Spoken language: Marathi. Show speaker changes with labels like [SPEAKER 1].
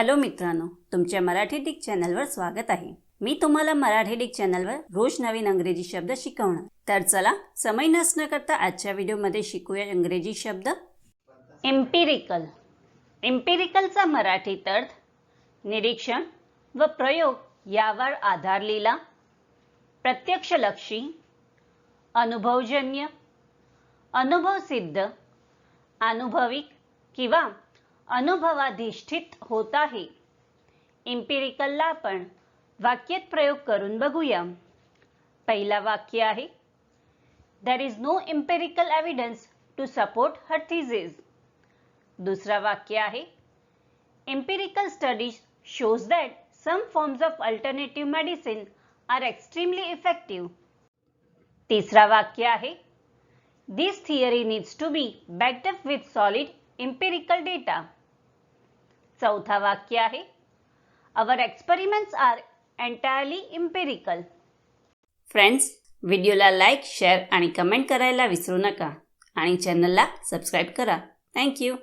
[SPEAKER 1] हॅलो मित्रांनो तुमच्या मराठी डिक चॅनलवर स्वागत आहे. मी तुम्हाला मराठी डिक चॅनलवर रोज नवीन अंग्रेजी शब्द शिकवणार. तर चला समय नसणं करता आजच्या व्हिडिओमध्ये शिकूया इंग्रजी शब्द. एम्पिरिकल एम्पिरिकलचा मराठीत अर्थ निरीक्षण व प्रयोग यावर आधारलेला प्रत्यक्षलक्षी अनुभवजन्य अनुभवसिद्ध अनुभविक किंवा अनुभवाधिष्ठित होता है। एम्पेरिकलला आपण वाक्यात प्रयोग करून बघूया. पहिला वाक्य आहे there is no empirical evidence to support her thesis दुसरा वाक्य आहे empirical studies shows that some forms of alternative medicine are extremely effective तिसरा वाक्य आहे this theory needs to be backed up with solid empirical data चौथा वाक्य आहे. Our experiments are entirely empirical friends व्हिडिओला लाईक शेअर आणि कमेंट करायला विसरू नका. आणि चॅनलला सबस्क्राईब करा. थँक्यू